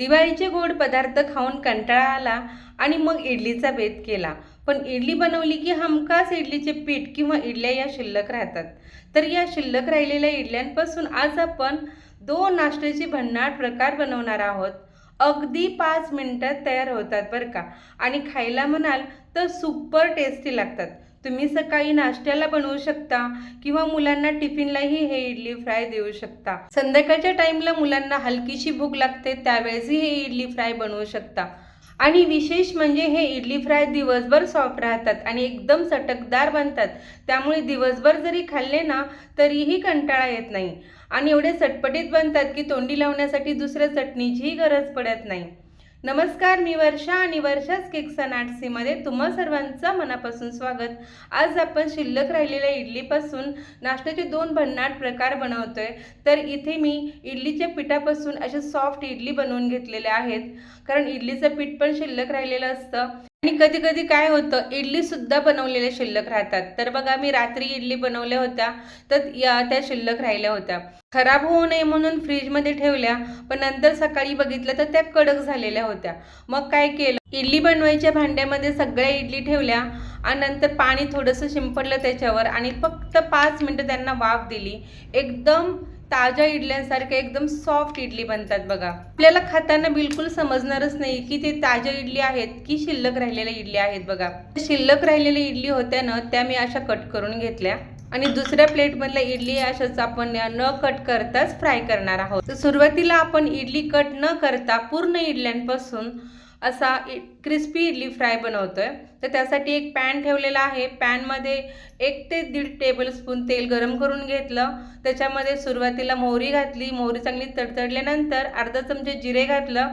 दिवाळीचे गोड पदार्थ खाऊन कंटाळा आला आणि मग इडलीचा बेत केला. पण इडली बनवली की हमखास इडलीचे पीठ किंवा इडल्या या शिल्लक राहतात. तर या शिल्लक राहिलेल्या इडल्यांपासून आज आपण दोन नाश्त्याची भन्नाट प्रकार बनवणार आहोत. अगदी पाच मिनटात तयार होतात बरं का. आणि खायला म्हणाल तर सुपर टेस्टी लागतात. तुम्ही सकाळी नाश्त्याला बनवू शकता किंवा मुलांना टिफिनलाही हे इडली फ्राय देऊ शकता. संध्याकाळच्या टाईमला मुलांना हलकीशी भूक लागते त्यावेळेसही हे इडली फ्राय बनवू शकता. आणि विशेष म्हणजे हे इडली फ्राय दिवसभर सॉफ्ट राहतात आणि एकदम चटकदार बनतात. त्यामुळे दिवसभर जरी खाल्ले ना तरीही कंटाळा येत नाही. आणि एवढे चटपटीत बनतात की तोंडी लावण्यासाठी दुसऱ्या चटणीचीही गरज पडत नाही. नमस्कार मी वर्षा आणि वर्षाच केक्स अँड आर्ट्सीमध्ये तुम्हा सर्वांचं मनापासून स्वागत. आज आपण शिल्लक राहिलेल्या इडलीपासून नाश्त्याचे दोन भन्नाट प्रकार बनवतोय. तर इथे मी इडलीच्या पिठापासून असे सॉफ्ट इडली बनवून घेतलेल्या आहेत. कारण इडलीचं पीठ पण शिल्लक राहिलेलं असतं. आणि कधी कधी काय होतं इडली सुद्धा बनवलेल्या शिल्लक राहतात. तर बघा मी रात्री इडली बनवल्या होत्या तर या त्या शिल्लक राहिल्या होत्या. खराब होऊ नये म्हणून फ्रीजमध्ये ठेवल्या पण नंतर सकाळी बघितलं तर त्या कडक झालेल्या होत्या. मग काय केलं? इडली बनवायच्या भांड्यामध्ये सगळ्या इडली ठेवल्या आणि नंतर पाणी थोडंसं शिंपडलं त्याच्यावर आणि फक्त पाच मिनटं त्यांना वाफ दिली. एकदम ताज्या इडल्यांसारख्या एकदम सॉफ्ट इडली बनतात बघा. आपल्याला खाताना बिलकुल समजणारच नाही की ते ताज्या इडली आहेत की शिल्लक राहिलेल्या इडली आहेत बघा. शिल्लक राहिलेल्या इडली होत्या ना त्या मी अशा कट करून घेतल्या. आणि दुसऱ्या प्लेटमधल्या इडली अशाच आपण न कट करताच फ्राय करणार आहोत. तर सुरुवातीला आपण इडली कट न करता पूर्ण इडल्यांपासून असा क्रिस्पी इडली फ्राय बनवतो आहे तर त्यासाठी एक पॅन ठेवलेला आहे. पॅनमध्ये एक ते दीड टेबलस्पून तेल गरम करून घेतलं. त्याच्यामध्ये सुरुवातीला मोहरी घातली. मोहरी चांगली तडतडल्यानंतर अर्धा चमचे जिरे घातलं.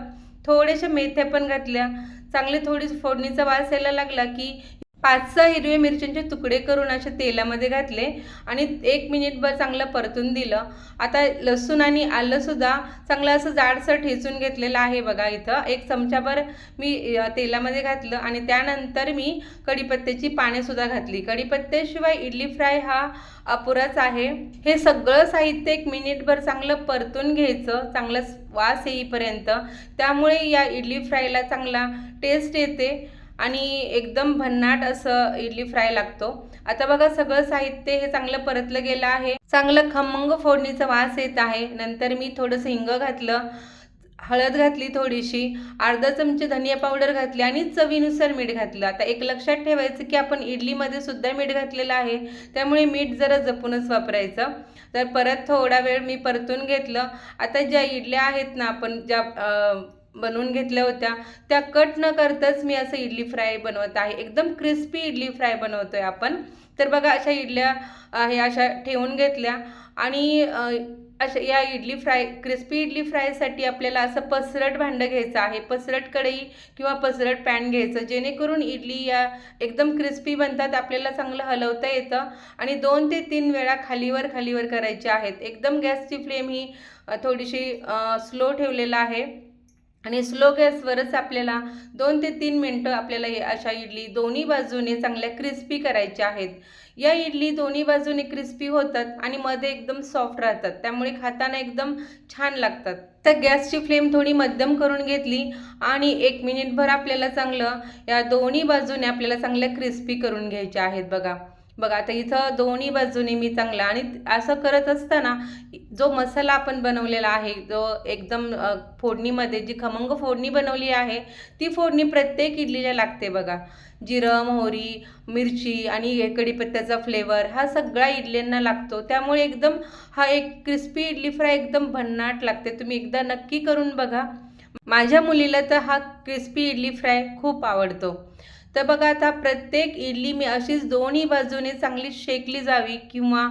थोडेसे मेथ्या पण घातल्या. चांगली थोडी फोडणीचा वास यायला लागला की पाच सहा हिरवे मिरच्यांचे तुकडे करून असे तेलामध्ये घातले आणि एक मिनिटभर चांगलं परतून दिलं. आता लसूण आणि आलंसुद्धा चांगलं असं जाडसर ठेचून घेतलेलं आहे बघा इथं. एक चमचाभर मी तेलामध्ये घातलं आणि त्यानंतर मी कढीपत्त्याची पानेसुद्धा घातली. कढीपत्त्याशिवाय इडली फ्राय हा अपुराच आहे. हे सगळं साहित्य एक मिनिटभर चांगलं परतून घ्यायचं चांगलं वास येईपर्यंत. त्यामुळे या इडली फ्रायला चांगला टेस्ट येते. आणि एकदम भन्नाट असं इडली फ्राय लागतो. आता बघा सगळं साहित्य हे चांगलं परतलं गेलं आहे. चांगलं खमंग फोडणीचा वास येत आहे. नंतर मी थोडंसं हिंग घातलं हळद घातली थोडीशी अर्धा चमचे धनिया पावडर घातली आणि चवीनुसार मीठ घातलं. आता एक लक्षात ठेवायचं की आपण इडलीमध्ये सुद्धा मीठ घातलेलं आहे. त्यामुळे मीठ जरा जपूनच वापरायचं. तर परत थोडा वेळ मी परतून घेतलं. आता ज्या इडल्या आहेत ना आपण ज्या बनवून घेतल्या होत्या. त्या कट न करताच मी असं इडली फ्राय बनवत आहे. एकदम क्रिस्पी इडली फ्राय बनवतोय आपण. तर बघा अशा इडल्या हे अशा ठेवून घेतल्या. आणि अशा या इडली फ्राय क्रिस्पी इडली फ्रायसाठी आपल्याला असं पसरट भांडं घ्यायचं आहे. पसरट कढई किंवा पसरट पॅन घ्यायचं. जेणेकरून इडली या एकदम क्रिस्पी बनतात आपल्याला चांगलं हलवता येतं. आणि दोन ते तीन वेळा खालीवर खालीवर करायचे आहेत. एकदम गॅसची फ्लेम ही थोडीशी स्लो ठेवलेला आहे. आणि स्लो गॅसवरच आपल्याला दोन ते तीन मिनटं आपल्याला अशा इडली दोन्ही बाजूने चांगल्या क्रिस्पी करायच्या आहेत. या इडली दोन्ही बाजूने क्रिस्पी होतात आणि मध्ये एकदम सॉफ्ट राहतात. त्यामुळे खाताना एकदम छान लागतात. तर गॅसची फ्लेम थोडी मध्यम करून घेतली आणि एक मिनिटभर आपल्याला चांगलं या दोन्ही बाजूने आपल्याला चांगल्या क्रिस्पी करून घ्यायच्या आहेत बघा. बघा आता इथं दोन्ही बाजूने मी चांगला आणि असं करत असताना जो मसाला आपण बनवलेला आहे जो एकदम फोडणीमध्ये जी खमंग फोडणी बनवली आहे ती फोडणी प्रत्येक इडलीला लागते बघा. जिरं मोहरी मिरची आणि कडीपत्त्याचा कढीपत्त्याचा फ्लेवर हा सगळा इडल्यांना लागतो. त्यामुळे एकदम हा एक क्रिस्पी इडली फ्राय एकदम भन्नाट लागते. तुम्ही एकदा नक्की करून बघा. माझ्या मुलीला तर हा क्रिस्पी इडली फ्राय खूप आवडतो. तर बघा आता प्रत्येक इडली मी अशीच दोन्ही बाजूने चांगली शेकली जावी किंवा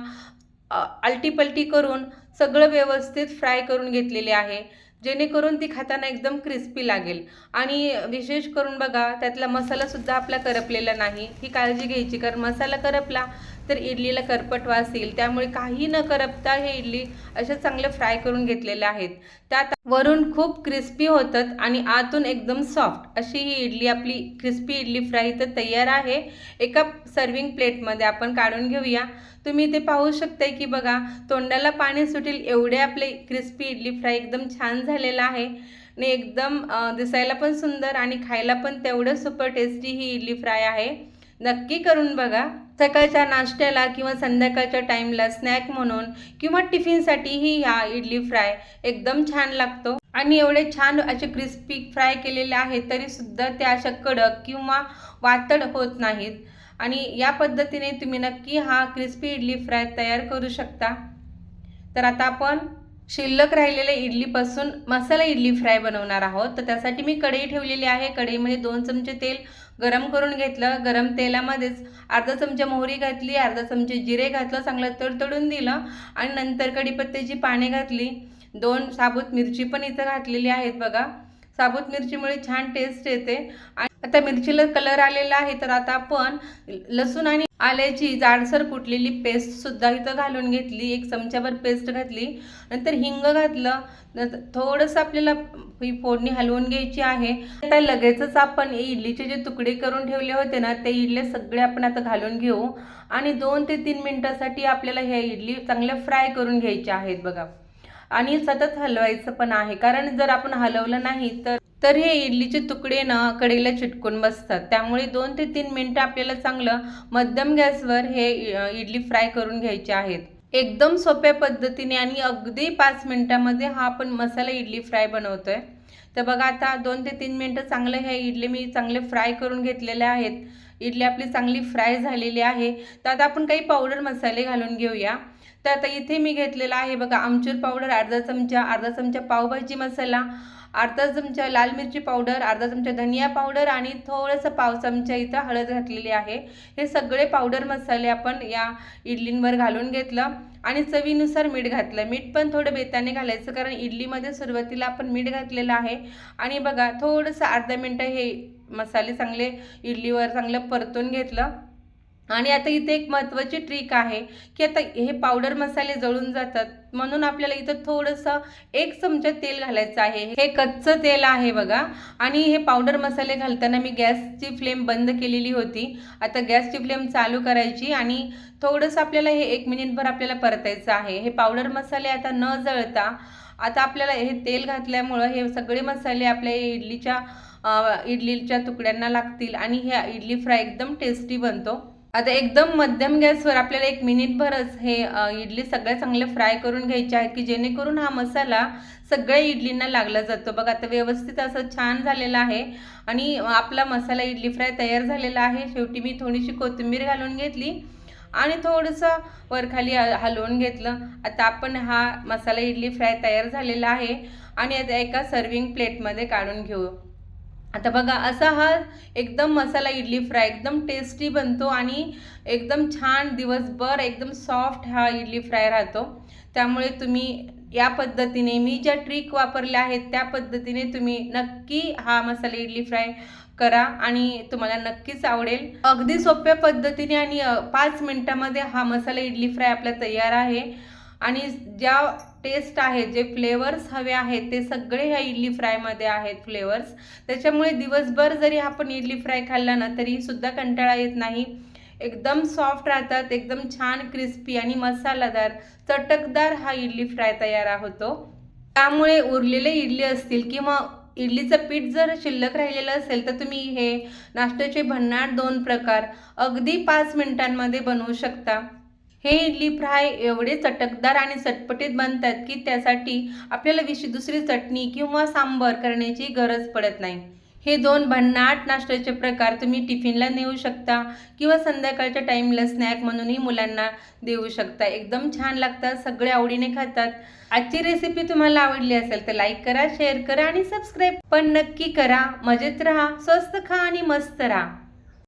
अल्टीपल्टी करून सगळं व्यवस्थित फ्राय करून घेतलेले आहे जेणेकरून ती खाताना एकदम क्रिस्पी लागेल. आणि विशेष करून बघा त्यातला मसालासुद्धा आपला करपलेला नाही. ही काळजी घ्यायची कारण मसाला करपला तर इडलीला करपट वास येईल त्यामुळे काही न करपता हे इडली अशा चांगलं फ्राय करून घेतलेल्या आहेत. त्यात वरून खूप क्रिस्पी होतात आणि आतून एकदम सॉफ्ट अशी ही इडली आपली क्रिस्पी इडली फ्राय तर तयार आहे. एका सर्विंग प्लेटमध्ये आपण काढून घेऊया. तुम्ही ते पाहू शकताय की बघा तोंडाला पाणी सुटेल एवढे आपले क्रिस्पी इडली फ्राय एकदम छान झालेला आहे. आणि एकदम दिसायला पण सुंदर आणि खायला पण तेवढं सुपर टेस्टी ही इडली फ्राय आहे. नक्की करून बघा. सकाळच्या नाश्त्याला किंवा संध्याकाळच्या टाईमला स्नॅक म्हणून किंवा टिफिनसाठीही ह्या इडली फ्राय एकदम छान लागतो. आणि एवढे छान असे क्रिस्पी फ्राय केलेले आहेत तरी सुद्धा त्या अशा कडक किंवा वातड होत नाहीत. आणि या पद्धतीने तुम्ही नक्की हा क्रिस्पी इडली फ्राय तयार करू शकता. तर आता आपण शिल्लक राहिलेल्या इडलीपासून मसाला इडली फ्राय बनवणार आहोत. तर त्यासाठी मी कढई ठेवलेली आहे. कढईमध्ये दोन चमचे तेल गरम करून घेतलं. गरम तेलामध्येच अर्धा चमचा मोहरी घातली अर्धा चमचे जिरे घातलं चांगलं तडतडून दिलं आणि नंतर कढीपत्त्याची पाने घातली. दोन साबूत मिरची पण इथं घातलेली आहेत बघा. साबूत मिरचीमुळे छान टेस्ट येते. आणि आता मिरचीला कलर आलेला आहे तर आता आपण लसूण आणि आल्याची जाडसर कुटलेली पेस्ट सुद्धा इथं घालून घेतली. एक चमच्याभर पेस्ट घातली. नंतर हिंग घातलं. थोडंसं आपल्याला ही फोडणी हलवून घ्यायची आहे. आता लगेचच आपण इडलीचे जे तुकडे करून ठेवले होते ना ते इडले सगळे आपण आता घालून घेऊ. आणि दोन ते तीन मिनटासाठी आपल्याला ह्या इडली चांगल्या फ्राय करून घ्यायच्या आहेत बघा. आणि सतत हलवायचं पण आहे. कारण जर आपण हलवलं नाही तर तर हे इडलीचे तुकडे ना कडेला चिटकून बसतात. त्यामुळे दोन ते तीन मिनटं आपल्याला चांगलं मध्यम गॅसवर हे इडली फ्राय करून घ्यायचे आहेत. एकदम सोप्या पद्धतीने आणि अगदी पाच मिनटामध्ये हा आपण मसाला इडली फ्राय बनवतोय. तर बघा आता दोन ते तीन मिनटं चांगलं हे इडली मी चांगले फ्राय करून घेतलेले आहेत. इडली आपली चांगली फ्राय झालेली आहे. तर आता आपण काही पावडर मसाले घालून घेऊया. तर आता इथे मी घेतलेला आहे बघा आमचूर पावडर अर्धा चमचा अर्धा चमचा पावभाजी मसाला अर्धा चमचा लाल मिरची पावडर अर्धा चमचा धनिया पावडर आणि थोडंसं पाव चमचा इथं हळद घातलेली आहे. हे सगळे पावडर मसाले आपण या इडलींवर घालून घेतलं आणि चवीनुसार मीठ घातलं. मीठ पण थोडं बेताने घालायचं कारण इडलीमध्ये सुरुवातीला आपण मीठ घातलेलं आहे. आणि बघा थोडंसं अर्धा मिनटं हे मसाले चांगले इडलीवर चांगलं परतून घेतलं. आणि आता इथे एक महत्त्वाची ट्रिक आहे की आता हे पावडर मसाले जळून जातात. म्हणून आपल्याला इथं थोडंसं एक चमचा तेल घालायचं आहे. हे कच्चं तेल आहे बघा. आणि हे पावडर मसाले घालताना मी गॅसची फ्लेम बंद केलेली होती. आता गॅसची फ्लेम चालू करायची आणि थोडंसं आपल्याला हे एक मिनिटभर आपल्याला परतायचं आहे. हे पावडर मसाले आता न जळता आता आपल्याला हे तेल घातल्यामुळं हे सगळे मसाले आपल्या इडलीच्या इडलीच्या तुकड्यांना लागतील आणि ह्या इडली फ्राय एकदम टेस्टी बनतो. आता एकदम मध्यम गॅसवर आपल्याला एक मिनिटभरच हे इडली सगळ्या चांगल्या फ्राय करून घ्यायची आहेत की जेणेकरून हा मसाला सगळ्या इडलींना लागला जातो. बघा आता व्यवस्थित असं छान झालेलं आहे आणि आपला मसाला इडली फ्राय तयार झालेला आहे. शेवटी मी थोडीशी कोथिंबीर घालून घेतली आणि थोडंसं वरखाली हलवून घेतलं. आता आपण हा मसाला इडली फ्राय तयार झालेला आहे आणि आता एका सर्विंग प्लेटमध्ये काढून घेऊ. आता बघा असा हा एकदम मसाला इडली फ्राय एकदम टेस्टी बनतो आणि एकदम छान दिवसभर एकदम सॉफ्ट हा इडली फ्राय राहतो. त्यामुळे तुम्ही या पद्धतीने मी ज्या ट्रिक वापरल्या आहेत त्या पद्धतीने तुम्ही नक्की हा मसाला इडली फ्राय करा आणि तुम्हाला नक्कीच आवडेल. अगदी सोप्या पद्धतीने आणि पाच मिनटामध्ये हा मसाला इडली फ्राय आपला तयार आहे. आणि ज्या टेस्ट आहेत जे फ्लेवर्स हवे आहेत ते सगळे ह्या इडली फ्रायमध्ये आहेत फ्लेवर्स त्याच्यामुळे दिवसभर जरी आपण इडली फ्राय खाल्ला ना तरी सुद्धा कंटाळा येत नाही. एकदम सॉफ्ट राहतात एकदम छान क्रिस्पी आणि मसालादार चटकदार हा इडली फ्राय तयार होतो. त्यामुळे उरलेले इडली असतील किंवा इडलीचं पीठ जर शिल्लक राहिलेलं असेल तर तुम्ही हे नाश्त्याचे भन्नाट दोन प्रकार अगदी पाच मिनिटांमध्ये बनवू शकता. हे इडली फ्राय एवढे चटकदार आणि चटपटीत बनतात की त्यासाठी आपल्याला विशेष दुसरी चटणी किंवा सांबर करण्याची गरज पडत नाही. हे दोन भन्नाट नाश्त्याचे प्रकार तुम्ही टिफिनला नेऊ शकता किंवा संध्याकाळच्या टाईमला स्नॅक म्हणूनही मुलांना देऊ शकता. एकदम छान लागतात सगळे आवडीने खातात. आजची रेसिपी तुम्हाला आवडली असेल तर लाईक करा शेअर करा आणि सबस्क्राईब पण नक्की करा. मजेत राहा स्वस्त खा आणि मस्त राहा.